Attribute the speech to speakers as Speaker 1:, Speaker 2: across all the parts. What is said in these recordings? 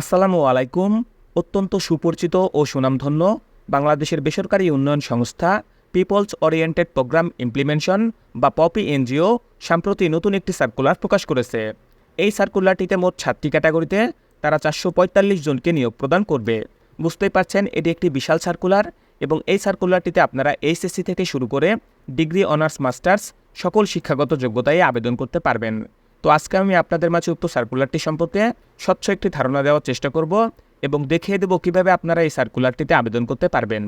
Speaker 1: আসসালামু আলাইকুম, অত্যন্ত সুপরিচিত ও সুনামধন্য বাংলাদেশের বেসরকারি উন্নয়ন সংস্থা পিপলস ওরিয়েন্টেড প্রোগ্রাম ইমপ্লিমেন্টেশন বা পপি এনজিও সম্প্রতি নতুন একটি সার্কুলার প্রকাশ করেছে। এই সার্কুলারটিতে মোট সাতটি ক্যাটাগরিতে তারা চারশো পঁয়তাল্লিশ জনকে নিয়োগ প্রদান করবে। বুঝতেই পারছেন, এটি একটি বিশাল সার্কুলার এবং এই সার্কুলারটিতে আপনারা এইচএসসি থেকে শুরু করে ডিগ্রি অনার্স, মাস্টার্স সকল শিক্ষাগত যোগ্যতায় আবেদন করতে পারবেন। তো আজকে আমি আপনাদের মাঝে উক্ত সার্কুলারটি সম্পর্কে স্বচ্ছ একটি ধারণা দেওয়ার চেষ্টা করব এবং দেখিয়ে দেবো কীভাবে আপনারা এই সার্কুলারটিতে আবেদন করতে পারবেন।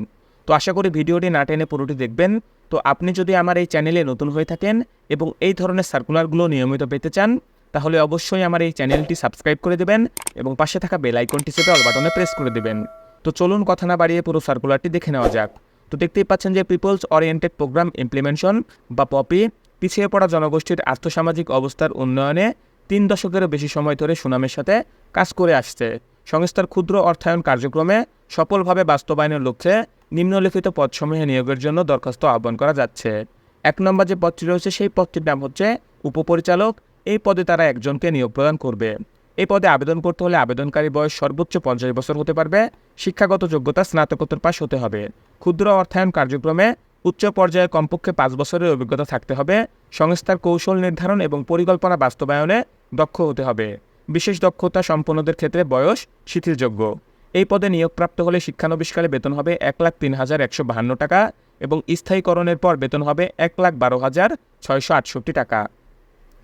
Speaker 1: তো আশা করি ভিডিওটি না টেনে পুরোটি দেখবেন। তো আপনি যদি আমার এই চ্যানেলে নতুন হয়ে থাকেন এবং এই ধরনের সার্কুলারগুলো নিয়মিত পেতে চান, তাহলে অবশ্যই আমার এই চ্যানেলটি সাবস্ক্রাইব করে দেবেন এবং পাশে থাকা বেল আইকনটি চেপে অল বাটনে প্রেস করে দেবেন। তো চলুন কথা না বাড়িয়ে পুরো সার্কুলারটি দেখে নেওয়া যাক। তো দেখতেই পাচ্ছেন যে পিপলস ওরিয়েন্টেড প্রোগ্রাম ইমপ্লিমেন্টেশন বা পপি পিছিয়ে পড়া জনগোষ্ঠীর আর্থসামাজিক অবস্থার উন্নয়নে তিন দশকেরও বেশি সময় ধরে সুনামের সাথে কাজ করে আসছে। সংস্থার ক্ষুদ্র অর্থায়ন কার্যক্রমে সফলভাবে বাস্তবায়নের লক্ষ্যে নিম্নলিখিত পদসমূহে নিয়োগের জন্য দরখাস্ত আহ্বান করা যাচ্ছে। এক নম্বর যে পদটি রয়েছে, সেই পদটির নাম হচ্ছে উপপরিচালক। এই পদে তারা একজনকে নিয়োগ প্রদান করবে। এই পদে আবেদন করতে হলে আবেদনকারী বয়স সর্বোচ্চ পঞ্চাশ বছর হতে পারবে। শিক্ষাগত যোগ্যতা স্নাতকোত্তর পাশ হতে হবে। ক্ষুদ্র অর্থায়ন কার্যক্রমে উচ্চ পর্যায়ে কমপক্ষে পাঁচ বছরের অভিজ্ঞতা থাকতে হবে, সংস্থার কৌশল নির্ধারণ এবং পরিকল্পনা বাস্তবায়নে দক্ষ হতে হবে। বিশেষ দক্ষতা সম্পন্নদের ক্ষেত্রে বয়স শিথিলযোগ্য। এই পদে নিয়োগপ্রাপ্ত হলে শিক্ষানবিষ্কারে বেতন হবে এক লাখ তিন হাজার একশো বাহান্ন টাকা এবং স্থায়ীকরণের পর বেতন হবে এক লাখ বারো হাজার ছয়শো আটষট্টি টাকা।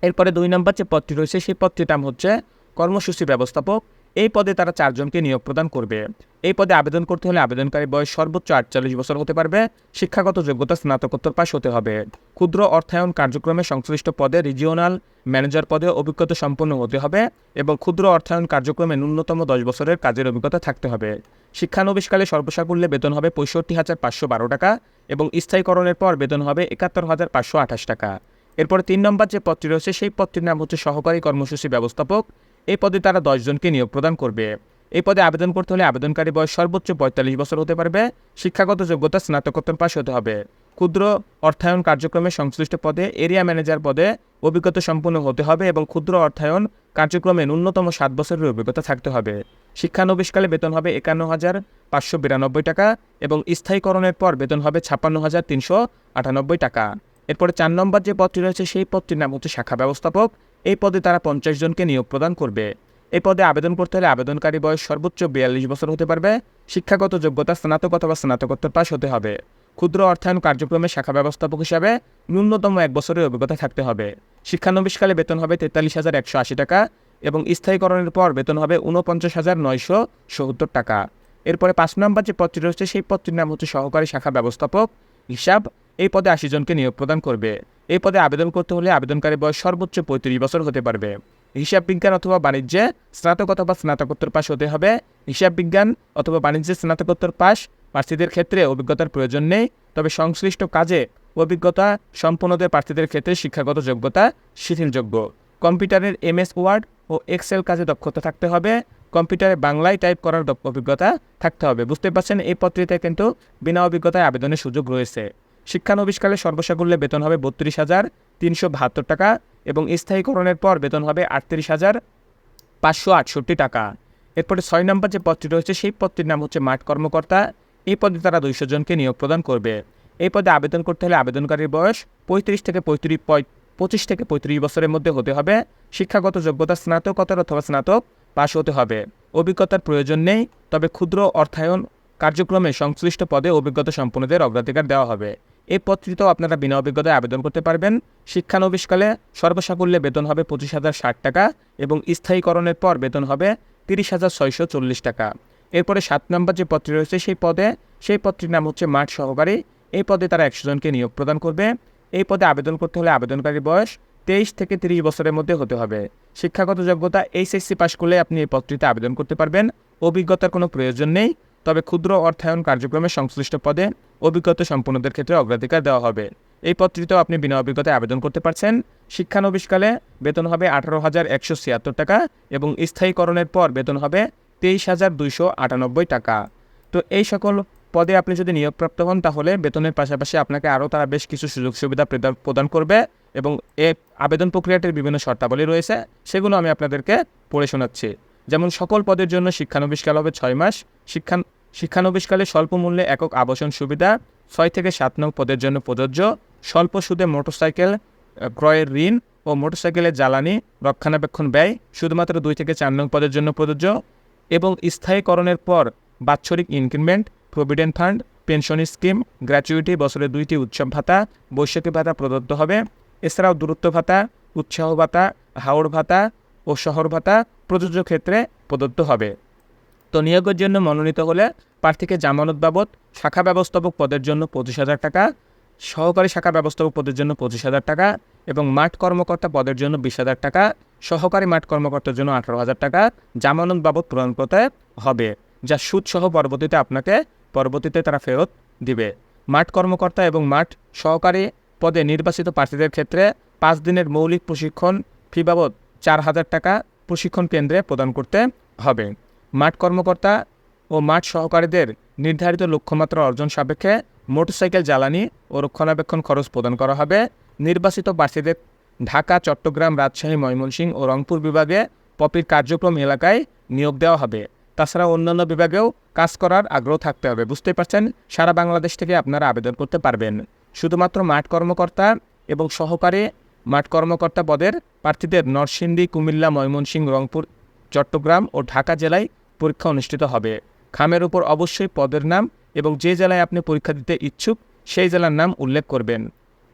Speaker 1: এরপরে দুই নম্বর যে পদটি রয়েছে, সেই পদটির নাম হচ্ছে কর্মসূচি ব্যবস্থাপক। এই পদে তারা চারজনকে নিয়োগ প্রদান করবে। এই পদে আবেদন করতে হলে আবেদনকারী বয়স সর্বোচ্চ আটচল্লিশ বছর হতে পারবে। শিক্ষাগত যোগ্যতা স্নাতকোত্তর পাশ হতে হবে। ক্ষুদ্র অর্থায়ন কার্যক্রমে সংশ্লিষ্ট পদে রিজিওনাল ম্যানেজার পদে অভিজ্ঞতা সম্পন্ন হতে হবে এবং ক্ষুদ্র অর্থায়ন কার্যক্রমে ন্যূনতম দশ বছরের কাজের অভিজ্ঞতা থাকতে হবে। শিক্ষানবিশকালে সর্বসাকুল্যে বেতন হবে পঁয়ষট্টি হাজার পাঁচশো বারো টাকা এবং স্থায়ীকরণের পর বেতন হবে একাত্তর হাজার পাঁচশো আঠাশ টাকা। এরপরে তিন নম্বর যে পদটি রয়েছে, সেই পদটির নাম হচ্ছে সহকারী কর্মসূচি ব্যবস্থাপক এই পদে তারা দশজনকে নিয়োগ প্রদান করবে। এই পদে আবেদন করতে হলে আবেদনকারী বয়স সর্বোচ্চ পঁয়তাল্লিশ বছর হতে পারবে। শিক্ষাগত যোগ্যতা স্নাতকোত্তর পাশ হতে হবে। ক্ষুদ্র অর্থায়ন কার্যক্রমে সংশ্লিষ্ট পদে এরিয়া ম্যানেজার পদে অভিজ্ঞতা সম্পন্ন হতে হবে এবং ক্ষুদ্র অর্থায়ন কার্যক্রমে ন্যূনতম সাত বছরের অভিজ্ঞতা থাকতে হবে। শিক্ষানবিশকালে বেতন হবে একান্ন হাজার পাঁচশো বিরানব্বই টাকা এবং স্থায়ীকরণের পর বেতন হবে ছাপ্পান্ন হাজার তিনশো আটানব্বই টাকা। এরপরে চার নম্বর যে পদটি রয়েছে, সেই পদটির নাম হচ্ছে শাখা ব্যবস্থাপক। এই পদে তারা পঞ্চাশ জনকে নিয়োগ প্রদান করবে। এই পদে আবেদন করতে হলে আবেদনকারী বয়স সর্বোচ্চ বিয়াল্লিশ বছর হতে পারবে। শিক্ষাগত যোগ্যতা, স্নাতক অথবা স্নাতকোত্তর পাশ হতে হবে। ক্ষুদ্র অর্থায়ন কার্যক্রমে শাখা ব্যবস্থাপক হিসাবে ন্যূনতম এক বছরের অভিজ্ঞতা থাকতে হবে। শিক্ষানবিশকালে বেতন হবে তেতাল্লিশ হাজার একশো আশি টাকা এবং স্থায়ীকরণের পর বেতন হবে ঊনপঞ্চাশ হাজার নয়শো সত্তর টাকা। এরপরে পাঁচ নম্বর যে পদটি রয়েছে, সেই পদটির নাম হচ্ছে সহকারী শাখা ব্যবস্থাপক হিসাব এই পদে আশি জনকে নিয়োগ প্রদান করবে। এই পদে আবেদন করতে হলে আবেদনকারী বয়স সর্বোচ্চ পঁয়ত্রিশ বছর হতে পারবে। হিসাব বিজ্ঞান অথবা বাণিজ্যে স্নাতক অথবা স্নাতকোত্তর পাশ হতে হবে। হিসাব বিজ্ঞান অথবা বাণিজ্যে স্নাতকোত্তর পাশ প্রার্থীদের ক্ষেত্রে অভিজ্ঞতার প্রয়োজন নেই, তবে সংশ্লিষ্ট কাজে অভিজ্ঞতা, সম্পন্নদের প্রার্থীদের ক্ষেত্রে শিক্ষাগত যোগ্যতা শিথিলযোগ্য। কম্পিউটারের এম এস ওয়ার্ড ও এক্সেল কাজে দক্ষতা থাকতে হবে। কম্পিউটারে বাংলায় টাইপ করার অভিজ্ঞতা থাকতে হবে। বুঝতে পারছেন, এই পত্রিকায় কিন্তু বিনা অভিজ্ঞতায় আবেদনের সুযোগ রয়েছে। শিক্ষানবিষ্কালে সর্বসাকুল্যে বেতন হবে বত্রিশ হাজার তিনশো বাহাত্তর টাকা এবং স্থায়ীকরণের পর বেতন হবে আটত্রিশ হাজার পাঁচশো আটষট্টি টাকা। এরপরে ছয় নম্বর যে পদটি রয়েছে, সেই পদটির নাম হচ্ছে মাঠ কর্মকর্তা। এই পদে তারা দুইশো জনকে নিয়োগ প্রদান করবে। এই পদে আবেদন করতে হলে আবেদনকারীর বয়স পঁয়ত্রিশ থেকে পঁয়ত্রিশ পঁচিশ থেকে পঁয়ত্রিশ বছরের মধ্যে হতে হবে। শিক্ষাগত যোগ্যতা স্নাতকোত্তর অথবা স্নাতক পাশ হতে হবে। অভিজ্ঞতার প্রয়োজন নেই, তবে ক্ষুদ্র অর্থায়ন কার্যক্রমে সংশ্লিষ্ট পদে অভিজ্ঞতা সম্পন্নদের অগ্রাধিকার দেওয়া হবে। এই পত্রিতেও আপনারা বিনা অভিজ্ঞতায় আবেদন করতে পারবেন। শিক্ষানবিশকালে সর্বসাকুল্যে বেতন হবে পঁচিশ হাজার ষাট টাকা এবং স্থায়ীকরণের পর বেতন হবে তিরিশ হাজার ছয়শো চল্লিশ টাকা। এরপরে সাত নম্বর যে পদটি রয়েছে সেই পদে, সেই পদটির নাম হচ্ছে মাঠ সহকারী। এই পদে তারা একশো জনকে নিয়োগ প্রদান করবে। এই পদে আবেদন করতে হলে আবেদনকারীর বয়স তেইশ থেকে তিরিশ বছরের মধ্যে হতে হবে। শিক্ষাগত যোগ্যতা এইচএসসি পাশ করলে আপনি এই পদটিতে আবেদন করতে পারবেন। অভিজ্ঞতার কোনো প্রয়োজন নেই। তবে ক্ষুদ্র অর্থায়ন কার্যক্রমে সংশ্লিষ্ট পদে অভিজ্ঞতা সম্পন্নদের ক্ষেত্রে অগ্রাধিকার দেওয়া হবে। এই পত্রিতেও আপনি বিনা অভিজ্ঞতায় আবেদন করতে পারছেন। শিক্ষানবিশকালে বেতন হবে আঠারো হাজার একশো ছিয়াত্তর টাকা এবং স্থায়ীকরণের পর বেতন হবে তেইশ হাজার দুইশো আটানব্বই টাকা। তো এই সকল পদে আপনি যদি নিয়োগপ্রাপ্ত হন, তাহলে বেতনের পাশাপাশি আপনাকে আরও তারা বেশ কিছু সুযোগ সুবিধা প্রদান- প্রদান করবে এবং এ আবেদন প্রক্রিয়াটির বিভিন্ন শর্তাবলী রয়েছে। সেগুলো আমি আপনাদেরকে পড়ে শোনাচ্ছি। যেমন সকল পদের জন্য শিক্ষানবিশকাল হবে ছয় মাস শিক্ষা শিক্ষানবিশকালে স্বল্প মূল্যে একক আবাসন সুবিধা, ছয় থেকে সাত নং পদের জন্য প্রযোজ্য, স্বল্প সুদে মোটরসাইকেল ক্রয়ের ঋণ ও মোটরসাইকেলের জ্বালানি, রক্ষণাবেক্ষণ ব্যয় শুধুমাত্র দুই থেকে চার নং পদের জন্য প্রযোজ্য এবং স্থায়ীকরণের পর বাৎসরিক increment, provident fund, pension scheme, gratuity, বছরে দুইটি উৎসব ভাতা, বৈশাখী ভাতা প্রদত্ত হবে। এছাড়াও দূরত্ব ভাতা, উৎসাহ ভাতা হাওড় ভাতা ও শহর ভাতা প্রযোজ্য ক্ষেত্রে প্রদত্ত হবে। তো নিয়োগের জন্য মনোনীত হলে প্রার্থীকে জামানত বাবদ শাখা ব্যবস্থাপক পদের জন্য পঁচিশ হাজার টাকা, সহকারী শাখা ব্যবস্থাপক পদের জন্য পঁচিশ হাজার টাকা এবং মাঠ কর্মকর্তা পদের জন্য বিশ হাজার টাকা, সহকারী মাঠ কর্মকর্তার জন্য আঠারো হাজার টাকা জামানত বাবদ প্রদান করতে হবে, যা সুদসহ পরবর্তীতে আপনাকে, পরবর্তীতে তারা ফেরত দিবে। মাঠ কর্মকর্তা এবং মাঠ সহকারী পদে নির্বাচিত প্রার্থীদের ক্ষেত্রে পাঁচ দিনের মৌলিক প্রশিক্ষণ ফি বাবদ চার হাজার টাকা প্রশিক্ষণ কেন্দ্রে প্রদান করতে হবে। মাঠ কর্মকর্তা ও মাঠ সহকারীদের নির্ধারিত লক্ষ্যমাত্রা অর্জন সাপেক্ষে মোটরসাইকেল জ্বালানি ও রক্ষণাবেক্ষণ খরচ প্রদান করা হবে। নির্বাচিত প্রার্থীদের ঢাকা, চট্টগ্রাম, রাজশাহী, ময়মনসিংহ ও রংপুর বিভাগে পপির কার্যক্রম এলাকায় নিয়োগ দেওয়া হবে। তাছাড়া অন্যান্য বিভাগেও কাজ করার আগ্রহ থাকতে হবে। বুঝতেই পারছেন? সারা বাংলাদেশ থেকে আপনারা আবেদন করতে পারবেন। শুধুমাত্র মাঠ কর্মকর্তা এবং সহকারী মাঠ কর্মকর্তা পদের প্রার্থীদের নরসিংদী, কুমিল্লা, ময়মনসিংহ, রংপুর, চট্টগ্রাম ও ঢাকা জেলায় পরীক্ষা অনুষ্ঠিত হবে। খামের উপর অবশ্যই পদের নাম এবং যে জেলায় আপনি পরীক্ষা দিতে ইচ্ছুক, সেই জেলার নাম উল্লেখ করবেন।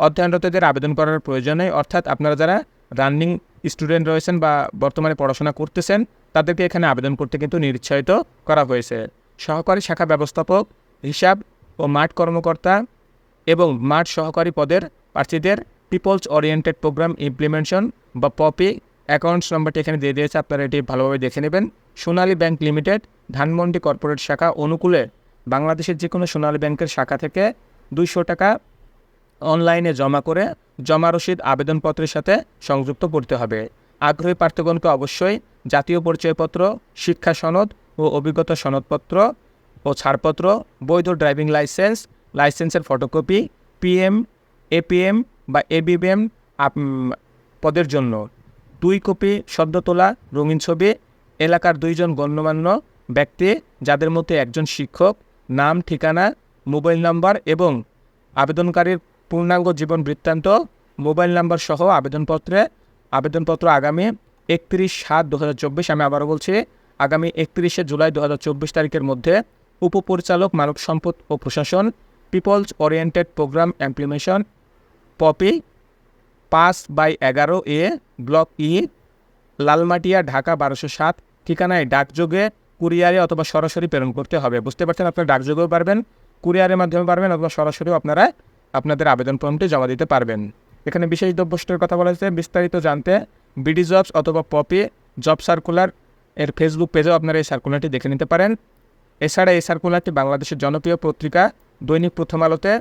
Speaker 1: অধ্যয়নরতদের আবেদন করার প্রয়োজন, অর্থাৎ আপনারা যারা রানিং স্টুডেন্ট রয়েছেন বা বর্তমানে পড়াশোনা করতেছেন, তাদেরকে এখানে আবেদন করতে কিন্তু নিরুৎসাহিত করা হয়েছে। সহকারী শাখা ব্যবস্থাপক, হিসাব ও মাঠ কর্মকর্তা এবং মাঠ সহকারী পদের প্রার্থীদের পিপলস ওরিয়েন্টেড প্রোগ্রাম ইমপ্লিমেন্টেশন বা পপি অ্যাকাউন্টস নাম্বারটি এখানে দিয়ে দিয়েছে, আপনারা এটি ভালোভাবে দেখে নেবেন। Sonali bank limited, Dhanmondi corporate শাখা অনুকূলে বাংলাদেশের যে কোনো সোনালী ব্যাংকের শাখা থেকে দুইশো টাকা অনলাইনে জমা করে জমা রসিদ আবেদনপত্রের সাথে সংযুক্ত করতে হবে। আগ্রহী প্রার্থীগণকে অবশ্যই জাতীয় পরিচয়পত্র, শিক্ষা সনদ ও অভিজ্ঞতা সনদপত্র ও ছাড়পত্র, বৈধ ড্রাইভিং লাইসেন্স, লাইসেন্সের ফটোকপি পিএম এপিএম বা এবিবিএম পদের জন্য। দুই কপি সদ্য তোলা, রঙিন ছবি, এলাকার দুইজন গণ্যমান্য ব্যক্তি যাদের মধ্যে একজন শিক্ষক, নাম, ঠিকানা, মোবাইল নাম্বার এবং আবেদনকারীর পূর্ণাঙ্গ জীবন বৃত্তান্ত, মোবাইল নাম্বার সহ আবেদনপত্রে, আবেদনপত্র আগামী একত্রিশ সাত দু আমি আবারও বলছি, আগামী একত্রিশে জুলাই দু হাজার চব্বিশ তারিখের মধ্যে উপপরিচালক, মানব সম্পদ ও প্রশাসন, people's oriented programme implementation POPI, পাঁচ বাই এগারো A, block E, Lalmatia, Dhaka বারোশো সাত, ঠিকানায় ডাকযোগে কুরিয়ারে অথবা সরাসরি প্রেরণ করতে হবে। বুঝতে পারছেন আপনারা ডাকযোগেও পারবেন, কুরিয়ারের মাধ্যমে পারবেন অথবা সরাসরিও আপনারা আপনাদের আবেদন ফর্মটি জমা দিতে পারবেন। এখানে বিশেষ দ্রব্যষ্টের কথা বলা হয়েছে, বিস্তারিত জানতে বিডি জবস অথবা পপি জব সার্কুলার এর ফেসবুক পেজেও আপনারা এই সার্কুলারটি দেখে নিতে পারেন। এছাড়া এই সার্কুলারটি বাংলাদেশের জনপ্রিয় পত্রিকা, দৈনিক প্রথম আলোতে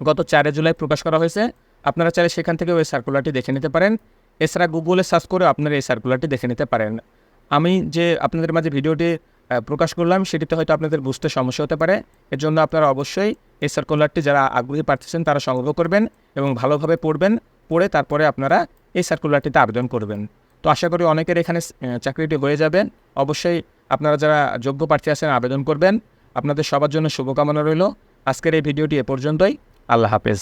Speaker 1: গত চারে জুলাই প্রকাশ করা হয়েছে। আপনারা চাইলে সেখান থেকে ওই সার্কুলারটি দেখে নিতে পারেন। এছাড়া গুগলে সার্চ করে আপনারা এই সার্কুলারটি দেখে নিতে পারেন। আমি যে আপনাদের মাঝে ভিডিওটি প্রকাশ করলাম, সেটিতে হয়তো আপনাদের বুঝতে সমস্যা হতে পারে। এর জন্য আপনারা অবশ্যই এই সার্কুলারটি যারা আগ্রহী প্রার্থীছেন তারা সংগ্রহ করবেন এবং ভালোভাবে পড়বেন, পড়ে তারপরে আপনারা এই সার্কুলারটিতে আবেদন করবেন। তো আশা করি অনেকের এখানে চাকরিটি হয়ে যাবে। অবশ্যই আপনারা যারা যোগ্য প্রার্থী আছেন, আবেদন করবেন। আপনাদের সবার জন্য শুভকামনা রইল। আজকের এই ভিডিওটি এ পর্যন্তই। আল্লাহ হাফেজ।